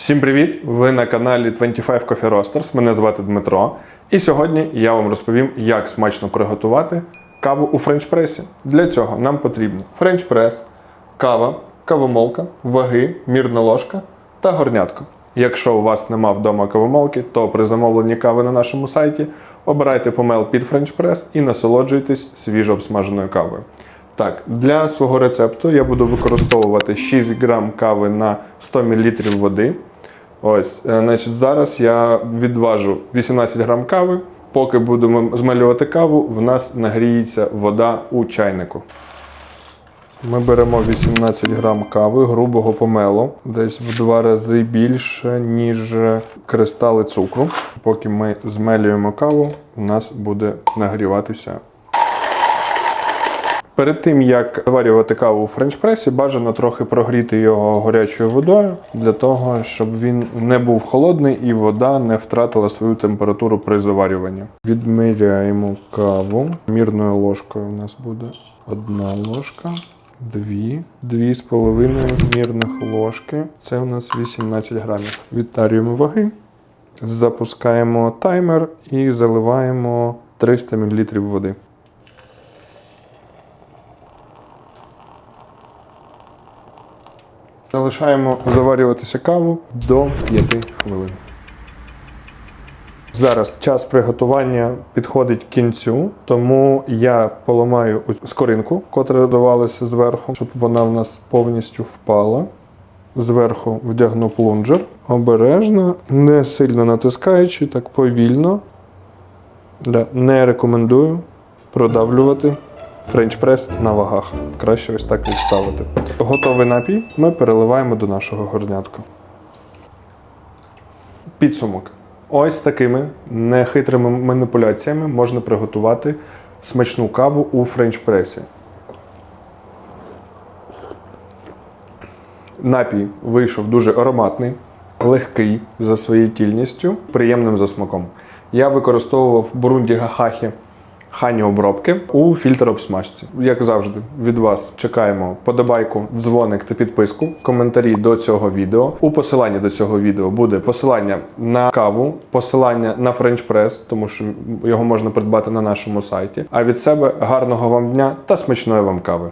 Всім привіт! Ви на каналі 25 Coffee Roasters. Мене звати Дмитро. І сьогодні я вам розповім, як смачно приготувати каву у френч-пресі. Для цього нам потрібно френч-прес, кава, кавомолка, ваги, мірна ложка та горнятко. Якщо у вас нема вдома кавомолки, то при замовленні кави на нашому сайті обирайте помел під френч-прес і насолоджуйтесь свіжо обсмаженою кавою. Так, для свого рецепту я буду використовувати 6 грам кави на 100 мл води. Ось, е, значить, зараз я відважу 18 грам кави. Поки будемо змалювати каву, в нас нагріється вода у чайнику. Ми беремо 18 грам кави грубого помелу, десь в два рази більше, ніж кристали цукру. Поки ми змелюємо каву, у нас буде нагріватися Перед тим як заварювати каву у френч-пресі, бажано трохи прогріти його гарячою водою для того, щоб він не був холодний і вода не втратила свою температуру при заварюванні. Відміряємо каву. Мірною ложкою у нас буде одна ложка, дві, дві з половиною мірних ложки. Це у нас 18 грамів. Відтарюємо ваги, запускаємо таймер і заливаємо 300 мл води. Залишаємо заварюватися каву до 5 хвилин. Зараз час приготування підходить кінцю, тому я поламаю скоринку, котра додавалася зверху, щоб вона в нас повністю впала. Зверху вдягну плунжер. Обережно, не сильно натискаючи, так повільно. Не рекомендую продавлювати френч-прес на вагах. Краще ось так відставити. Готовий напій ми переливаємо до нашого горнятка. Підсумок. Ось такими нехитрими маніпуляціями можна приготувати смачну каву у френч-пресі. Напій вийшов дуже ароматний, легкий за своєю тільністю, приємним за смаком. Я використовував Бурунді Гахахі хані обробки у фільтр обсмажці. Як завжди, від вас чекаємо подобайку, дзвоник та підписку, коментарі до цього відео. У посиланні до цього відео буде посилання на каву, посилання на френч-прес, тому що його можна придбати на нашому сайті. А від себе гарного вам дня та смачної вам кави.